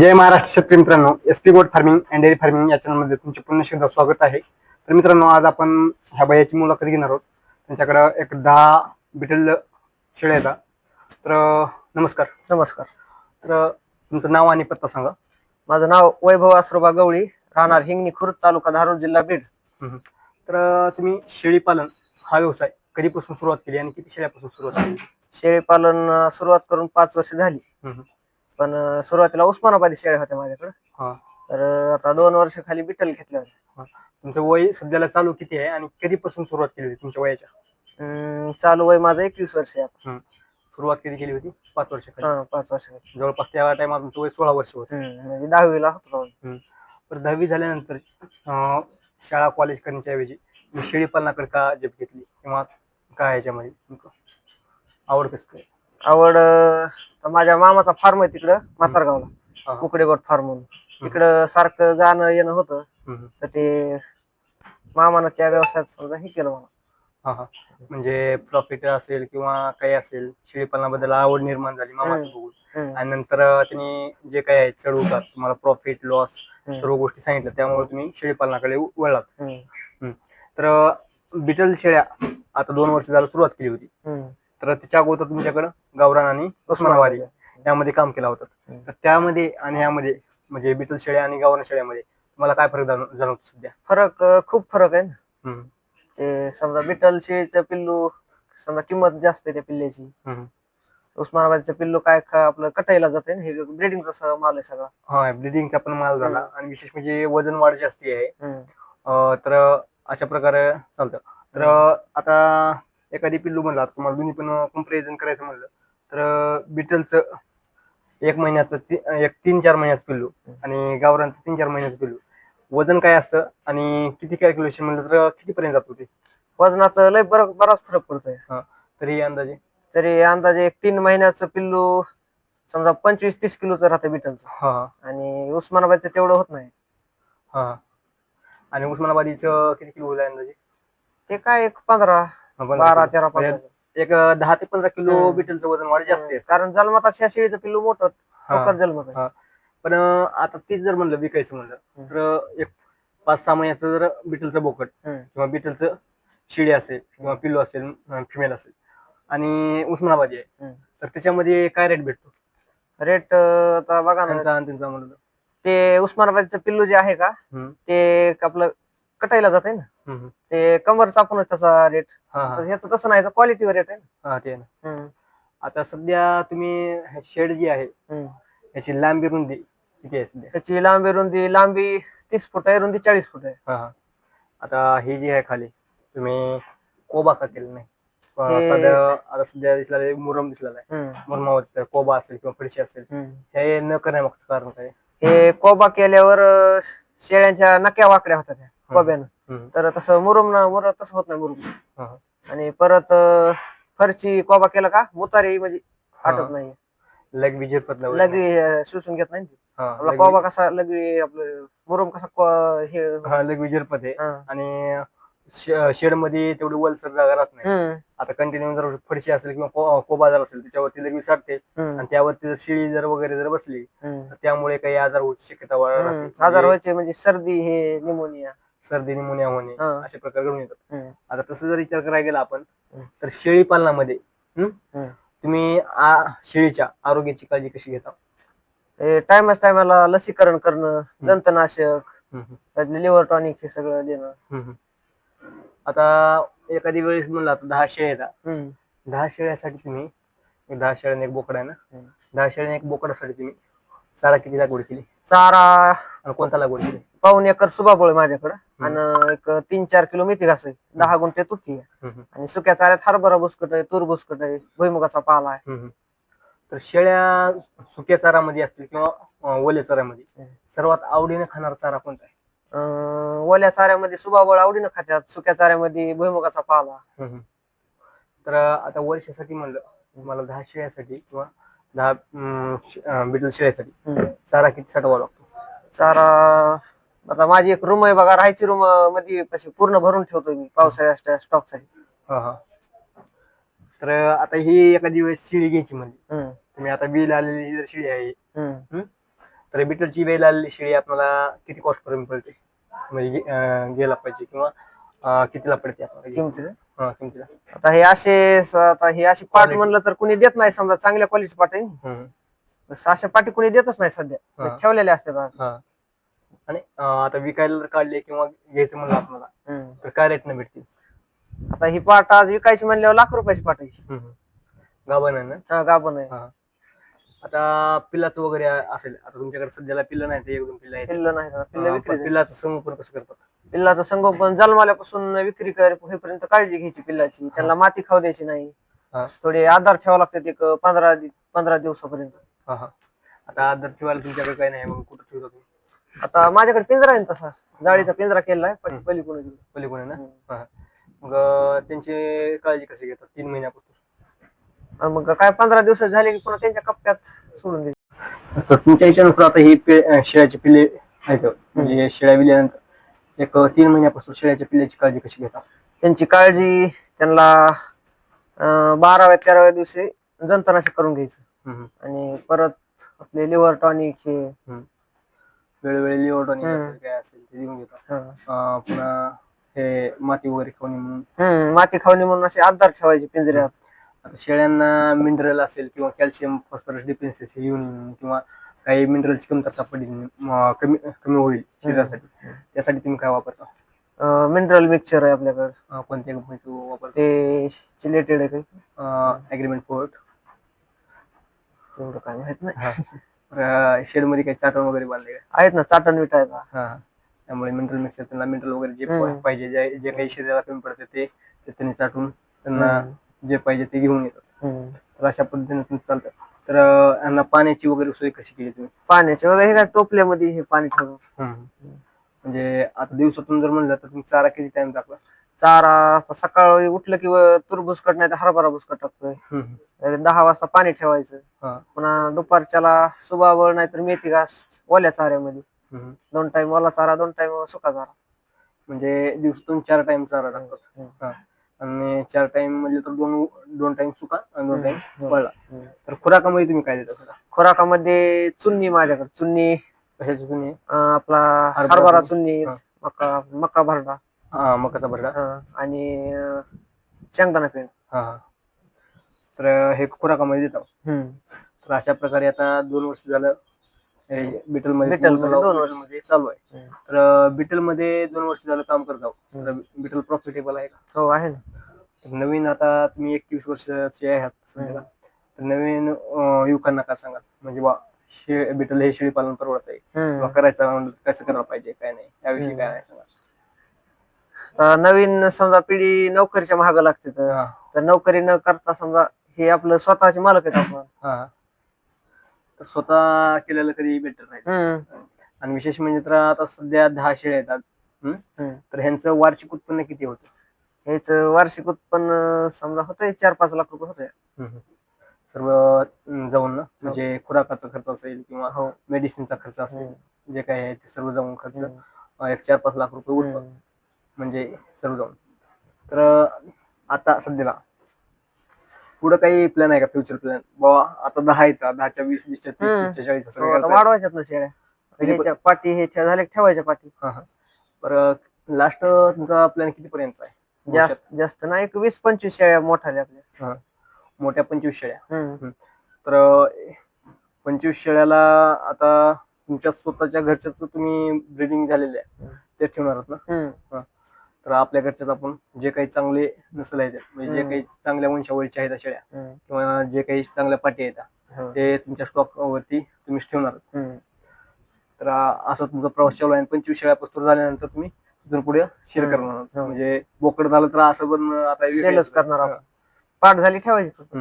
जय महाराष्ट्र शेतकरी मित्रांनो S P goat farming and dairy farming या चॅनलमध्ये तुमचे पुन्हा एकदा स्वागत आहे. तर मित्रांनो आज आपण ह्या बायाची मुलाखत घेणार आहोत. त्यांच्याकडं एक दहा बिटल शेळ्या येतात तर नमस्कार. नमस्कार. तर तुमचं नाव आणि पत्ता सांगा. माझं नाव वैभव आसरोबा गवळी राहणार हिंगणी खुर्द तालुका धारूर जिल्हा बीड. हम्म. तर तुम्ही शेळी पालन हा व्यवसाय कधीपासून सुरुवात केली आणि किती शेळ्यापासून सुरुवात केली? शेळीपालन अं, सुरुवात करून पाच वर्ष झाली. हम्म. पण अं, सुरुवातीला उस्मानाबादी शेळ्या होत्या माझ्याकडे. हा. तर अं, आता दोन वर्ष खाली बिठल घेतल्या होत्या. तुमचं वय सध्याला चालू किती आहे आणि कधीपासून सुरुवात केली होती तुमच्या वयाच्या? अं, चालू वय माझं एकवीस वर्ष आहे आता. सुरुवात कधी केली होती? पाच वर्षाखाली हा पाच वर्ष जवळपास त्या टायमात तुमचं वय सोळा वर्ष होतं. म्हणजे दहावीला होतो तेव्हा. तर दहावी झाल्यानंतर अं, शाळा कॉलेज करण्याच्या ऐवजी मी शेळी पालनाकडे का जप घेतली? किंवा काय याच्यामध्ये आवड कसं काय? आवड अं, माझ्या मामाचा फार्म आहे तिकडं म्हातारगावला. कुकडेगोट फार्म म्हणून तिकडं सारखं जाणं येणं होतं. तर ते मामानं त्या व्यवसायात समजा हे केलं मला हा हा म्हणजे प्रॉफिट असेल किंवा काही असेल शेळी पालनाबद्दल आवड निर्माण झाली मामाचं. बघून. आणि नंतर त्यांनी जे काही आहे चढ उतार तुम्हाला प्रॉफिट लॉस. सर्व गोष्टी सांगितल्या त्यामुळे तुम्ही शेळी पालनाकडे वळलात. तर बिटल शेळ्या आता दोन वर्ष झालं सुरुवात केली होती. तर त्याच्या अगोदर तुमच्याकडं गावरान आणि उस्मानाबादी यामध्ये काम केलं होतं. तर त्यामध्ये आणि यामध्ये म्हणजे बिटल शेळ्या आणि गावरान शेळ्यामध्ये मला काय फरक जाण- जाणवतो सध्या? फरक खूप फरक आहे ना. ते समजा बिटल शेळीचं पिल्लू समजा किंमत जास्त आहे त्या पिल्ल्याची. उस्मानाबादचं पिल्लू काय आपलं कटाईला जाते ना हे ब्रिडिंगचा माल आहे सगळा. हा ब्लिडिंगचा पण माल झाला. आणि विशेष म्हणजे वजन वाढ जास्ती आहे. तर अशा प्रकारे चालतं. तर आता एखादी पिल्लू म्हणलं तुम्हाला दोन्ही पण कंपॅरिझन करायचं म्हणलं तर बिटलचं एक महिन्याचं ती- एक तीन चार महिन्याचं पिल्लू आणि गावरानचं तीन चार महिन्याचं पिल्लू. वजन काय असतं आणि किती कॅल्क्युलेशन म्हणलं तर कितीपर्यंत जातो ते? वजनाचं लय बरं बराच फरक पडतोय. तरी अंदाजे? तरी अंदाजे एक तीन महिन्याचं पिल्लू समजा पंचवीस तीस किलोचं राहतं बिटलचं हा हा. आणि उस्मानाबादचं तेवढं होत नाही. हा. आणि उस्मानाबादीचं किती किलो होईल अंदाजे? ते काय एक पंधरा हा, बारा. तेरा म्हणजे पंधरा एक दहा ते पंधरा किलो हम्म. बिटलचं वजन वाढ जास्त आहे कारण जन्मात ह्या शेळीचं पिल्लू मोठं हा. जन्मत हा. पण अं, आता तीच जर म्हणलं विकायचं म्हणलं हम्म. तर एक पाच सहा महिन्याचं जर बिटलचं बोकट हम्म. किंवा बिटलचं शिडी असेल किंवा पिल्लू असेल फिमेल असेल आणि उस्मानाबादी आहे हम्म. तर त्याच्यामध्ये काय रेट भेटतो रेट आता बघा ना त्यांचा आणि त्यांचा म्हणलं तर. ते उस्मानाबादचं पिल्लू जे आहे का हम्म. ते आपलं कटायला जात आहे ना. हम्म. ते कमर चापूनच त्याचा रेट हा हा. ह्याचं तसं नाही क्वालिटीवर रेट आहे हा ते आहे ना. ना आता सध्या तुम्ही शेड जी आहे हम्म. याची लांबी रुंदी किती आहे सध्या? त्याची लांबी रुंदी लांबी तीस फूट आहे रुंदी चाळीस फूट आहे. हा हा. आता ही जी आहे खाली तुम्ही कोबा का केलं नाही? अं, हे- साधं आता सध्या दिसला मुरम दिसला आहे हम्म. मुरमावर कोबा असेल किंवा फडशी असेल हम्म. हे न करण्यामागचं कारण काय? हे कोबा केल्यावर अं, शेळ्यांच्या नक्या वाकड्या होत्या त्या कोब्यानं. तर तसं मुरुम ना मुर तसं होत नाही मुरुम. आणि परत फरची कोबा केला का मुतारी म्हणजे. आटत नाही लग विजय पतला लगी अं, शोषून घेत नाही आपला कोबा कसा लगी आपलं मुरुम कसा हे हा लग विजरपत आहे. आणि शेडमध्ये तेवढी वलसर जागा राहत नाही. आता कंटिन्यू जर फडशी असेल किंवा कोबा जर असेल त्याच्यावरती लगेच साठते. आणि त्यावरती जर शिळी जर वगैरे जर बसली त्यामुळे काही आजार होण्याची शक्यता. राहते आजार म्हणजे व्हायचे म्हणजे सर्दी हे निमोनिया सर्दी निमोनिया होणे हा. असे प्रकार घडून येतात हम्म. आता तसं जर विचार करायला गेला आपण हम्म. तर शेळी पालनामध्ये हम्म, हम्म. तुम्ही आ- शेळीच्या आरोग्याची काळजी कशी घेता टायमाच टायमाला लसीकरण करणं दंतनाशक हम्म, हम्म. लिव्हर टॉनिक हे सगळं देणं हम्म. आता एखादी वेळेस म्हणलं आता दहा शेळ्या येतात हम्म. दहा शेळ्यासाठी तुम्ही एक दहा शेळ्याने एक बोकड आहे ना हम्म. दहा शेळ्याने एक बोकडासाठी तुम्ही चारा किती लागवड केली चारा आणि कोणता लागवड केली? पाऊन एकर सुबाबळ माझ्याकडं. आणि एक तीन चार किलो मेथी घास आहे दहा गुंठे तुती आहे. हम्म, आणि सुक्या चाऱ्यात हरभरा बुसकट आहे तूर बुसकट आहे भुईमुगाचा पाला आहे. हम्म. तर शेळ्या सुक्या चारामध्ये असतील किंवा अं, ओल्या चाऱ्यामध्ये हम्म. सर्वात आवडीने खाणारा चारा कोणता आहे? अं, ओल्या चाऱ्यामध्ये सुबाबळ आवडीनं खात्यात. सुक्या चाऱ्यामध्ये भुईमुगाचा पाला. हम्म, हम्म. तर आता वर्षासाठी म्हणलं मला दहा शेळ्यासाठी किंवा दहा बिटल शेळ्यासाठी. चारा किती साठवा लागतो? चारा आता माझी एक रूम आहे बघा राहायची रूममध्ये कशी पूर्ण भरून ठेवतो मी पावसाळ्या स्टॉकसाठी हा हा. तर आता ही एखादी वेळेस शिळी घ्यायची म्हणजे. तुम्ही आता बिल आलेली ही जर शिळी आहे. हम्म. तर बिटलची वेळ आलेली शेळी आपल्याला किती कॉस्ट पर्यंत पडते? म्हणजे अं, गेला पाहिजे किंवा अं, कितीला पडते आपल्याला? किमतीचं? हा, किमतीला आता हे असे स- आता हे अशी पाट Quality. म्हणलं तर कुणी देत नाही समजा चांगल्या क्वालिटीची पाट आहे हम्म. बस अशा पाटी कुणी देतच नाही सध्या हा. ठेवलेल्या असतात हा आणि अं, आता विकायला जर काढले किंवा घ्यायचं म्हणलं आपल्याला हम्म. तर काय रेटनं भेटतील आता ही पाट आज विकायची म्हणल्यावर लाख रुपयाची पाट आहे हम्म. गाभण आहे ना हा गाभण आहे हा आता पिल्लाचं वगैरे असेल आता तुमच्याकडे सध्याला पिल्लं नाही ते एक दोन पिल्लं आहेत पिल्ल नाही का? पिल्ल विक्री पिल्लाचं संगोपन कसं करतात पिल्लाचं संगोपन जन्माल्यापासून विक्री कर होईपर्यंत काळजी घ्यायची पिल्लाची. त्यांना माती खाऊ द्यायची नाही. हा. थोडे आधार ठेवावं लागतात एक पंधरा दि- पंधरा दिवसापर्यंत. हा हा. आता आदर ठेवायला तुमच्याकडे काही नाही मग कुठं ठेवता तुम्ही आता माझ्याकडे पिंजरा आहे ना तसा. जाळीचा पिंजरा केलाय पण हम्म. पलीकडून पलीकडे ना. हा मग अं, त्यांची काळजी कशी घेतात तीन महिन्यापासून? मग काय पंधरा दिवस झाले की पुन्हा त्यांच्या कप्प्यात सोडून द्यायचे तर तुमच्या याच्यानुसार आता ही पे- अं, शेळ्याची पिल्ले आहेत. म्हणजे शेळ्या विल्यानंतर एक तीन महिन्यापासून शेळ्याच्या पिल्ल्याची काळजी कशी घेतात? त्यांची काळजी त्यांना अं, बाराव्या तेराव्या दिवशी जंतनाशक करून घ्यायचं. हम्म. आणि परत आपले लिव्हर टॉनिक हे वेळोवेळी लिओट आणि हम्म. असेल काय असेल ते देऊन घेतात. हा. अं, पुन्हा हे माती वगैरे खाऊन म्हणून. माती खावणी म्हणून असे आधार ठेवायचे पिंजऱ्यात. आता शेळ्यांना मिनरल असेल किंवा कॅल्शियम फॉस्फरस डिफिशियन्सी येऊन किंवा काही मिनरलची कमतरता पडली कमी कमी होईल शरीरासाठी. त्यासाठी तुम्ही काय वापरता? मिनरल मिक्सचर आहे आपल्याकडे. अं, कोणत्या कंपनीचं वापरता? ते चिलेटेड आहे काही. ॲग्रीमेंट पोर्ट तेवढं काय माहीत नाही. शेडमध्ये काही चाटण वगैरे बांधले का? आहेत ना चाटण विटा आहेत हा त्यामुळे मिनरल मिक्सर त्यांना मिनरल वगैरे जे हम्म. पाहिजे जे जे काही शरीराला कमी पडते ते ते त्यांनी चाटून त्यांना हम्म. जे पाहिजे ते घेऊन येतात. हम्म. तर अशा पद्धतीने तुम्ही चालतं. तर अं, यांना पाण्याची वगैरे सोय कशी केली तुम्ही? पाण्याचे वगैरे हे काय टोपल्यामध्ये हे पाणी ठेवून म्हणजे आता दिवसातून जर म्हणलं तर तुम्ही चारा किती टाइम टाकला? चारा आता सकाळी उठलं की व तूर भुसकट नाही तर हरभरा भुसकट टाकतोय. तर दहा वाजता पाणी ठेवायचं. हा. पुन्हा दुपारच्याला सुबाबळ नाहीतर मेथी घास ओल्या चाऱ्यामध्ये. दोन टाइम ओला चारा दोन टाइम सुका चारा. म्हणजे दिवसातून चार टाइम चारा टाकतात. हा. आणि चार टाइम म्हणजे तर दोन दोन टाइम सुका आणि दोन टाइम. पडला हम्म. तर खुराकामध्ये तुम्ही काय देता खुराकामध्ये चुन्नी माझ्याकडे चुन्नी कशाची तुम्ही अं, आपला हरभरा हरभरा चुन्नी. चुन्नी हा. मका मका भरडा हा मकाचा भरडा हा, आणि अं, शेंगदाणा पेंड हा हा. तर हे खुराकामध्ये देतात तर अशा प्रकारे आता दोन वर्ष झालं बिटलमध्ये Beetle मध्ये दोन वर्ष. मध्ये चालू आहे. तर बिटलमध्ये दोन वर्ष झालं काम करत आहोत. तर बिटल प्रॉफिटेबल आहे का? हो आहे ना. तर नवीन आता तुम्ही एकवीस वर्षाचे आहात सध्याला तर नवीन अं, युवकांना काय सांगाल? म्हणजे शे बिटल हे शेळी पालन परवडत आहे हम्म. किंवा करायचं म्हणलं तर कसं करायला पाहिजे काय नाही? याविषयी काय नाही सांगा नवीन समजा पिढी नोकरीच्या महाग लागते तर. तर नोकरी न करता समजा हे आपलं स्वतःचे मालक आहेत आपण. हा. तर स्वतः केलेलं कधी बेटर राहील हम्म. आणि विशेष म्हणजे तर आता सध्या दहा शेळ्या येतात. हम्म? तर ह्यांचं वार्षिक उत्पन्न किती होतं? ह्याच वार्षिक उत्पन्न समजा होतंय चार पाच लाख रुपये होते सर्व अं, जाऊन ना? म्हणजे खुराकाचा खर्च असेल किंवा हो. मेडिसिनचा खर्च असेल जे काही आहे ते सर्व जाऊन खर्च हम्म. अं, एक चार पाच लाख रुपये हम्म. म्हणजे सर्व जाऊन. तर आता सध्याला पुढं काही प्लॅन आहे का? फ्युचर प्लॅन बाबा आता दहा येतात दहाच्या वीस वीसच्या तीस हम्म. तीसच्या चाळीस असं हो, काही आता करता वाढवायच्यात ना शेळ्या. ह्याच्या पाठी हे ठे- झाले की ठेवायच्या पाठी? बरं लास्ट तुमचा प्लॅन किती पर्यंत आहे? जास्त जास्त नाही एक वीस पंचवीस शेळ्या मोठ्या आपल्या. मोठ्या पंचवीस शेळ्या. हम्म. तर अं, पंचवीस शेळ्याला आता तुमच्या स्वतःच्या घरच्याच तुम्ही ब्रिडिंग झालेले आहे. ते ठेवणार आहात ना? हम्म. तर आपल्या घरच्यात आपण जे काही चांगले नसल आहेत म्हणजे जे. काही चांगल्या वंशावळीच्या आहेत शेळ्या. किंवा जे काही चांगल्या पाटी आहेत. ते तुमच्या स्टॉक वरती तुम्ही ठेवणार. तर असं तुमचा प्रवास चालू आहे पंचवीस शेळ्या पस्तूर झाल्यानंतर तुम्ही तिथून पुढे शेअर. करणार. हो. म्हणजे बोकड झालं तर असं पण आता करणार. पाठ झाली ठेवायची.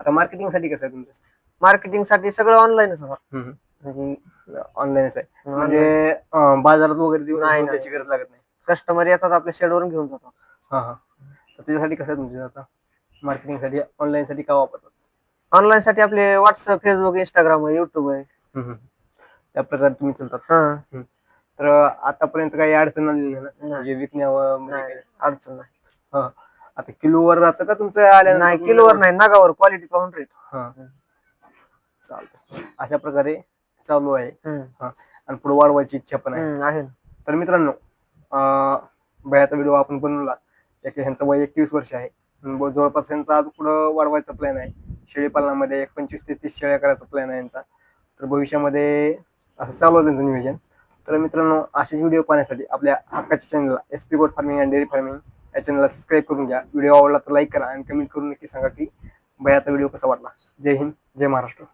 आता मार्केटिंगसाठी कसं आहे तुमचं मार्केटिंगसाठी सगळं ऑनलाईनच. म्हणजे ऑनलाईनच आहे म्हणजे बाजारात वगैरे देऊन. त्याची गरज लागत नाही कस्टमर येतात आपल्या शेडवरून घेऊन जातात. हा हा. तर त्याच्यासाठी कसं आहे आता? मार्केटिंगसाठी ऑनलाईन साठी का वापरतात? ऑनलाईन साठी आपले व्हॉट्सअप फेसबुक इंस्टाग्राम आहे युट्यूब आहे. हम्म. त्या प्रकारे तुम्ही चालतात. हा. तर आतापर्यंत काही अडचण आली नाही ना? नाही. म्हणजे विकण्यावर म्हणजे नाही काही? अडचण नाही. हा. आता किलोवर राहतं का तुमचं आल्या नाही किलोवर नाही नगावर क्वालिटी पाहून रेट हा. चालतं अशा प्रकारे चालू आहे. आणि पुढे वाढवायची इच्छा पण आहे. आहे ना. तर मित्रांनो अं, बयाचा व्हिडिओ आपण बनवला. एक ह्यांचं वय एकवीस वर्ष आहे. जवळपास यांचा आज पुढं वाढवायचा प्लॅन आहे. शेळी पालनामध्ये एक पंचवीस ते तीस शेळ्या करायचा प्लॅन आहे यांचा तर भविष्यामध्ये असं चालू आहे त्यांचं नियोजन. तर मित्रांनो असेच व्हिडिओ पाहण्यासाठी आपल्या हक्काच्या चॅनलला S P goat farming and dairy farming या चॅनलला सबस्क्राईब करून घ्या. व्हिडिओ आवडला तर लाईक करा आणि कमेंट करून नक्की सांगा की बयाचा व्हिडिओ कसा वाटला. जय हिंद जय महाराष्ट्र.